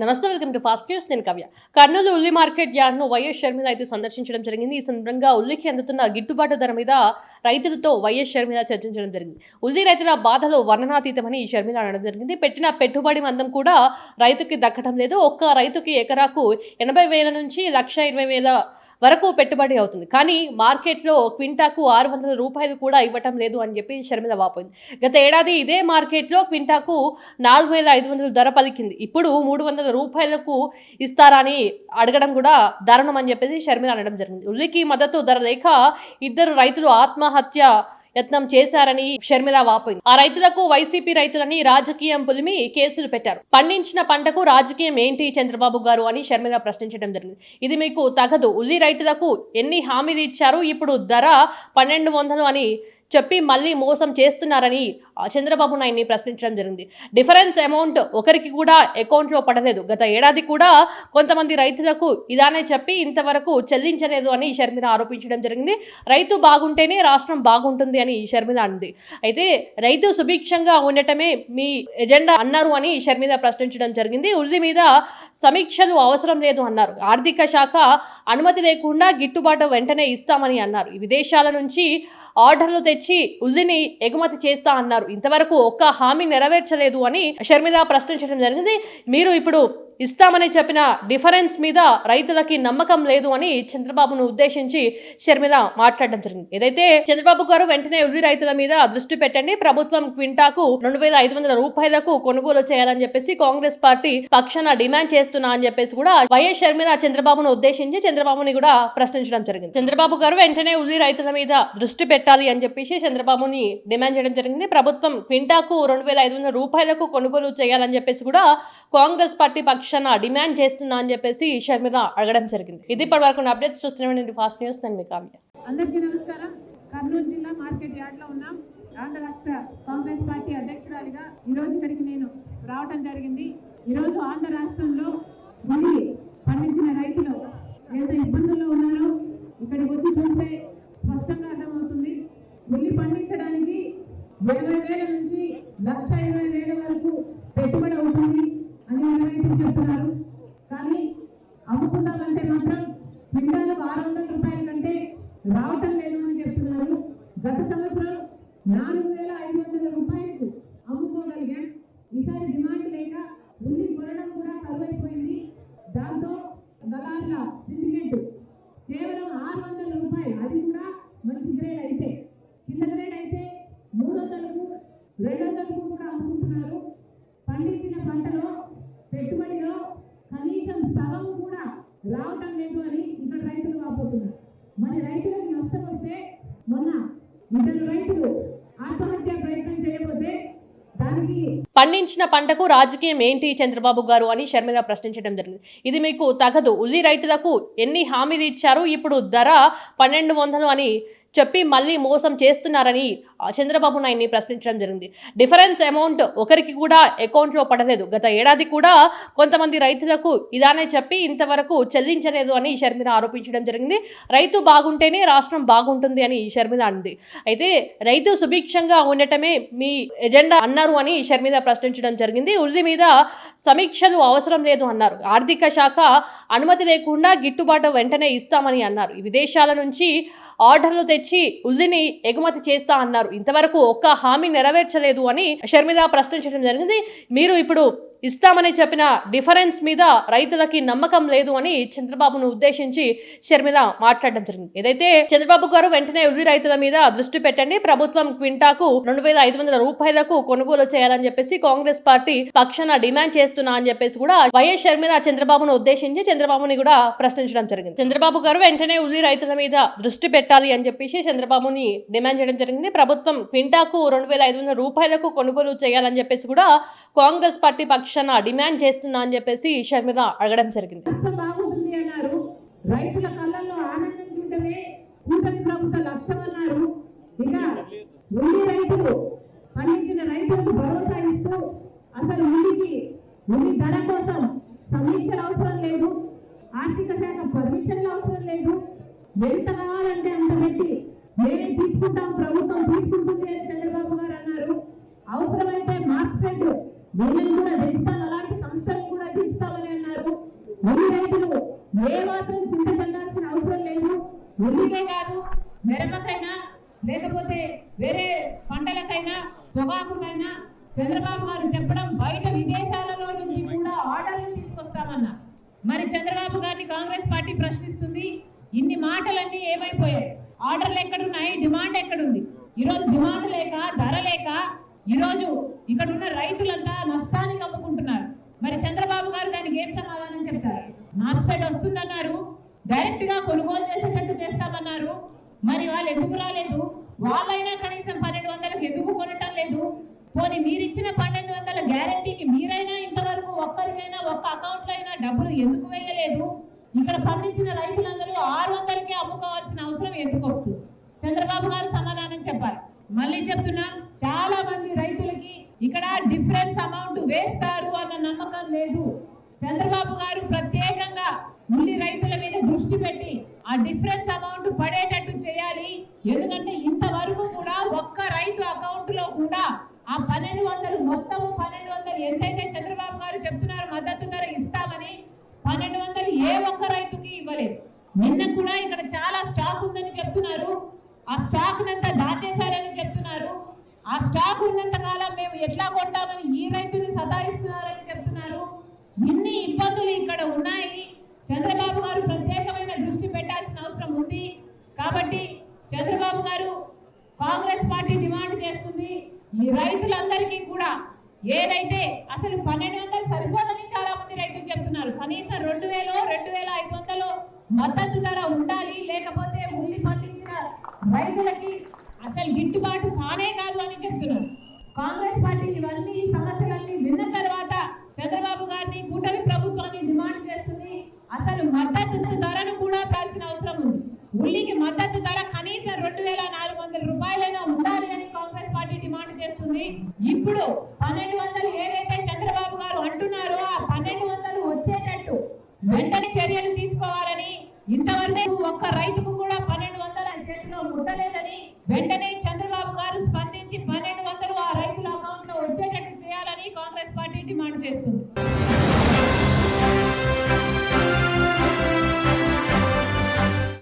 నమస్తే welcome to fast news. నేను కవ్య. కర్నూలు ఉల్లి మార్కెట్ యార్డ్ను వైఎస్ షర్మిల అయితే సందర్శించడం జరిగింది. ఈ సందర్భంగా ఉల్లికి అందుతున్న గిట్టుబాటు ధర మీద రైతులతో వైఎస్ షర్మిల చర్చించడం జరిగింది. ఉల్లి రైతుల బాధలు వర్ణనాతీతమని ఈ షర్మిల అనడం జరిగింది. పెట్టిన పెట్టుబడి మందం కూడా రైతుకి దక్కడం లేదు. ఒక్క రైతుకి ఎకరాకు ఎనభై వేల నుంచి లక్ష ఇరవై వేల వరకు పెట్టుబడి అవుతుంది. కానీ మార్కెట్లో క్వింటాకు ఆరు వందల రూపాయలు కూడా ఇవ్వటం లేదు అని చెప్పి షర్మిల వాపోయింది గత ఏడాది ఇదే మార్కెట్లో క్వింటాకు నాలుగు వేల ఐదు వందల ధర పలికింది. ఇప్పుడు మూడు వందల రూపాయలకు ఇస్తారని అడగడం కూడా దారుణం అని చెప్పేసి షర్మిల అనడం జరిగింది. ఉల్లికి మద్దతు ధర లేక ఇద్దరు రైతులు ఆత్మహత్య యత్నం చేశారని షర్మిల వాపోయింది. ఆ రైతులకు వైసీపీ రైతులని రాజకీయం పులిమి కేసులు పెట్టారు. పండించిన పంటకు రాజకీయం ఏంటి చంద్రబాబు గారు అని షర్మిల ప్రశ్నించడం జరిగింది. ఇది మీకు తగదు. ఉల్లి రైతులకు ఎన్ని హామీలు ఇచ్చారు? ఇప్పుడు ధర పన్నెండు వందలు అని చెప్పి మళ్ళీ మోసం చేస్తున్నారని చంద్రబాబు నాయుడిని ప్రశ్నించడం జరిగింది. డిఫరెన్స్ అమౌంట్ ఒకరికి కూడా అకౌంట్లో పడలేదు. గత ఏడాది కూడా కొంతమంది రైతులకు ఇదానే చెప్పి ఇంతవరకు చెల్లించలేదు అని షర్మిల ఆరోపించడం జరిగింది. రైతు బాగుంటేనే రాష్ట్రం బాగుంటుంది అని షర్మిల అంది. అయితే రైతు సుభిక్షంగా ఉండటమే మీ ఎజెండా అన్నారు అని షర్మిల ప్రశ్నించడం జరిగింది. ఉల్లి మీద సమీక్షలు అవసరం లేదు అన్నారు. ఆర్థిక శాఖ అనుమతి లేకుండా గిట్టుబాటు వెంటనే ఇస్తామని అన్నారు. విదేశాల నుంచి ఆర్డర్లు తెచ్చి ఉల్లిని ఎగుమతి చేస్తా అన్నారు. ఇంతవరకు ఒక్క హామీ నెరవేర్చలేదు అని షర్మిల ప్రశ్నించడం జరిగింది. మీరు ఇప్పుడు ఇస్తామని చెప్పిన డిఫరెన్స్ మీద రైతులకి నమ్మకం లేదు అని చంద్రబాబును ఉద్దేశించి షర్మిల మాట్లాడడం జరిగింది. ఏదైతే చంద్రబాబు గారు వెంటనే ఉల్లి రైతుల మీద దృష్టి పెట్టండి ప్రభుత్వం క్వింటాకు రెండు వేల ఐదు వందల రూపాయలకు కొనుగోలు చేయాలని చెప్పేసి కాంగ్రెస్ పార్టీ పక్షాన డిమాండ్ చేస్తున్నా అని చెప్పేసి కూడా వైఎస్ షర్మిల చంద్రబాబును ఉద్దేశించి చంద్రబాబుని కూడా ప్రశ్నించడం జరిగింది. చంద్రబాబు గారు వెంటనే ఉల్లి రైతుల మీద దృష్టి పెట్టాలి అని చెప్పేసి చంద్రబాబుని డిమాండ్ చేయడం జరిగింది. ప్రభుత్వం క్వింటాకు రెండు వేల ఐదు వందల రూపాయలకు కొనుగోలు చేయాలని చెప్పేసి కూడా కాంగ్రెస్ పార్టీ పక్ష పక్షాన డిమాండ్ చేస్తున్నా అని చెప్పేసి షర్మిల అడగడం జరిగింది. ఇది ఇప్పటి వరకు అప్డేట్స్ చూస్తున్నామండి ఫాస్ట్ న్యూస్ నేను మీ కావ్య. అందరికీ నమస్కారం. కర్నూలు జిల్లా మార్కెట్ యార్డ్లో ఉన్నాం. ఆంధ్ర రాష్ట్ర కాంగ్రెస్ పార్టీ అధ్యక్షురాలిగా ఈ రోజు ఇక్కడికి నేను రావటం జరిగింది. ఈ రోజు ఆంధ్ర రాష్ట్రంలో ఉల్లి పండించిన రైతులు ఎంత ఇబ్బందుల్లో ఉన్నారో ఇక్కడికి వచ్చి చూస్తే స్పష్టంగా అర్థమవుతుంది. ఉల్లి పండించడానికి ఇరవై వేల నుంచి లక్ష ఇరవై వేల వరకు పెట్టుబడి అవుతుంది అని మన రైతులు కానీ అమ్ముకుందామంటే మాత్రం క్వింటాలకు ఆరు వందల రూపాయల కంటే రావటం లేదు అని చెప్తున్నారు. గత సంవత్సరం నాలుగు వేల ఐదు వందల రూపాయలకు అమ్ముకోగలిగాం. ఈసారి డిమాండ్ లేక ఉల్లి కొనడం కూడా కరువైపోయింది దాంతో దళార్ల సిండికేట్ కేవలం ఆరు వందల రూపాయలు అది కూడా మంచి గ్రేడ్ అయితే కింద గ్రేడ్ అయితే మూడు వందలకు రెండు వందలకు కూడా అమ్ముకుంటున్నారు పండించిన పంటలో పెట్టుబడిలో కనీసం సగం కూడా రావటం లేదు అని ఇక్కడ రైతులు వాపోతున్నారు మరి రైతులకు నష్టం వస్తే మొన్న ఇద్దరు రైతులు ఆత్మహత్య ప్రయత్నం చేయకపోతే పండించిన పంటకు రాజకీయం ఏంటి చంద్రబాబు గారు అని షర్మిల ప్రశ్నించడం జరిగింది. ఇది మీకు తగదు. ఉల్లి రైతులకు ఎన్ని హామీలు ఇచ్చారు? ఇప్పుడు ధర పన్నెండు వందలు అని చెప్పి మళ్ళీ మోసం చేస్తున్నారని చంద్రబాబు నాయుడిని ప్రశ్నించడం జరిగింది. డిఫరెన్స్ అమౌంట్ ఒకరికి కూడా అకౌంట్లో పడలేదు. గత ఏడాది కూడా కొంతమంది రైతులకు ఇదానే చెప్పి ఇంతవరకు చెల్లించలేదు అని షర్మిల ఆరోపించడం జరిగింది. రైతు బాగుంటేనే రాష్ట్రం బాగుంటుంది అని షర్మిల అంది. అయితే రైతు సుభిక్షంగా ఉండటమే మీ ఎజెండా అన్నారు అని షర్మిల ప్రశ్నించడం జరిగింది. ఉల్లి మీద సమీక్షలు అవసరం లేదు అన్నారు. ఆర్థిక శాఖ అనుమతి లేకుండా గిట్టుబాటు వెంటనే ఇస్తామని అన్నారు. విదేశాల నుంచి ఆర్డర్లు తెచ్చి ఉల్లిని ఎగుమతి చేస్తా అన్నారు. ఇంతవరకు ఒక్క హామీ నెరవేర్చలేదు అని షర్మిల ప్రశ్నించడం జరిగింది. మీరు ఇప్పుడు ఇస్తామని చెప్పిన డిఫరెన్స్ మీద రైతులకి నమ్మకం లేదు అని చంద్రబాబును ఉద్దేశించి షర్మిల మాట్లాడడం జరిగింది. ఏదైతే చంద్రబాబు గారు వెంటనే ఉల్లి రైతుల మీద దృష్టి పెట్టండి ప్రభుత్వం క్వింటాకు రెండు వేల ఐదు వందల రూపాయలకు కొనుగోలు చేయాలని చెప్పేసి కాంగ్రెస్ పార్టీ పక్షాన డిమాండ్ చేస్తున్నా అని చెప్పేసి కూడా వైఎస్ షర్మిల చంద్రబాబును ఉద్దేశించి చంద్రబాబుని కూడా ప్రశ్నించడం జరిగింది. చంద్రబాబు గారు వెంటనే ఉల్లి రైతుల మీద దృష్టి పెట్టాలి అని చెప్పేసి చంద్రబాబుని డిమాండ్ చేయడం జరిగింది. ప్రభుత్వం క్వింటాకు రెండు వేల ఐదు వందల రూపాయలకు కొనుగోలు చేయాలని చెప్పేసి కూడా కాంగ్రెస్ పార్టీ పక్ష పక్షాన డిమాండ్ చేస్తున్నా అని చెప్పేసి షర్మిల అడగడం జరిగింది. రాష్ట్రం బాగుంటుంది అన్నారు. రైతుల కళ్ళల్లో ఆనందం చూడటమే కూటమి ప్రభుత్వ లక్ష్యం అన్నారు. ఇక ఉల్లి రైతులు పండించిన రైతులకు భరోసా ఇస్తూ అసలు ఉల్లికి ఉల్లి ధర కోసం సమీక్షలు అవసరం లేదు. ఆర్థిక శాఖ పర్మిషన్లు అవసరం లేదు. ఎంత కావాలంటే అంత పెట్టి మేమే తీసుకుంటాం ప్రభుత్వం తీసుకుంటుంది అని చంద్రబాబు గారు అన్నారు. అవసరమైతే మార్క్స్ వీళ్ళని చంద్రబాబు గారు చెప్పడం బయట విదేశాలలో నుంచి కూడా ఆర్డర్లు తీసుకొస్తామన్నా. మరి చంద్రబాబు గారిని కాంగ్రెస్ పార్టీ ప్రశ్నిస్తుంది. ఇన్ని మాటలన్నీ ఏమైపోయాయి? ఆర్డర్లు ఎక్కడున్నాయి? డిమాండ్ ఎక్కడుంది? ఈరోజు డిమాండ్ లేక ధర లేక ఈరోజు ఇక్కడ ఉన్న రైతులంతా నష్టానికి అమ్ముకుంటున్నారు. మరి చంద్రబాబు గారు దానికి ఏం సమాధానం చెప్తారు? మార్కెట్ వస్తుందన్నారు. డైరెక్ట్గా కొనుగోలు చేసేటట్టు చేస్తామన్నారు. మరి వాళ్ళు ఎందుకు రాలేదు? వాళ్ళైనా కనీసం పన్నెండు వందలకు ఎందుకు పోనీ మీరిచ్చిన పన్నెండు వందల గ్యారంటీకి మీరైనా ఇంతవరకు ఒక్కరికైనా ఒక్క అకౌంట్లో అయినా డబ్బులు ఎందుకు వేయలేదు? ఇక్కడ పండించిన రైతులందరూ ఆరు వందలకే అమ్ముకోవాల్సిన అవసరం ఎందుకు వస్తుంది? చంద్రబాబు గారు సమాధానం చెప్పాలి. మళ్ళీ చెప్తున్నా చాలా ఆ పన్నెండు వందలు మొత్తం పన్నెండు వందలు ఎంతైతే చంద్రబాబు గారు చెప్తున్నారు మద్దతు ధర ఇస్తామని పన్నెండు వందలు ఏ ఒక్క రైతుకి ఇవ్వలేదు. నిన్న కూడా ఇక్కడ చాలా స్టాక్ ఉందని చెప్తున్నారు. ఆ స్టాక్ నంతా దాచేశారని చెప్తున్నారు. ఆ స్టాక్ ఉన్నంత కాలం మేము ఎట్లా కొంటామని ఈ రైతుని సతాయిస్తున్నారని చెప్తున్నారు. ఇన్ని ఇబ్బందులు ఇక్కడ ఉన్నాయి. చంద్రబాబు గారు ప్రత్యేకమైన దృష్టి పెట్టాల్సిన అవసరం ఉంది. కాబట్టి చంద్రబాబు గారు కాంగ్రెస్ పార్టీ డిమాండ్ చేస్తుంది. రైతులందరికీ కూడా ఏదైతే అసలు పన్నెండు వందలు సరిపోదని చాలా మంది రైతులు చెప్తున్నారు. కనీసం రెండు వేలు రెండు వేల ఐదు వందలు మద్దతు ధర ఉండాలి లేకపోతే ఉల్లి పండించిన రైతులకి అసలు గిట్టుబాటు కానే కాదు అని చెప్తున్నారు. కాంగ్రెస్ పార్టీ ఇవన్నీ సమస్యలన్నీ విన్న తర్వాత చంద్రబాబు గారిని కూటమి ప్రభుత్వాన్ని డిమాండ్ చేస్తుంది. అసలు మద్దతు ధరను కూడా పెంచాల్సిన అవసరం ఉంది. ఉల్లికి మద్దతు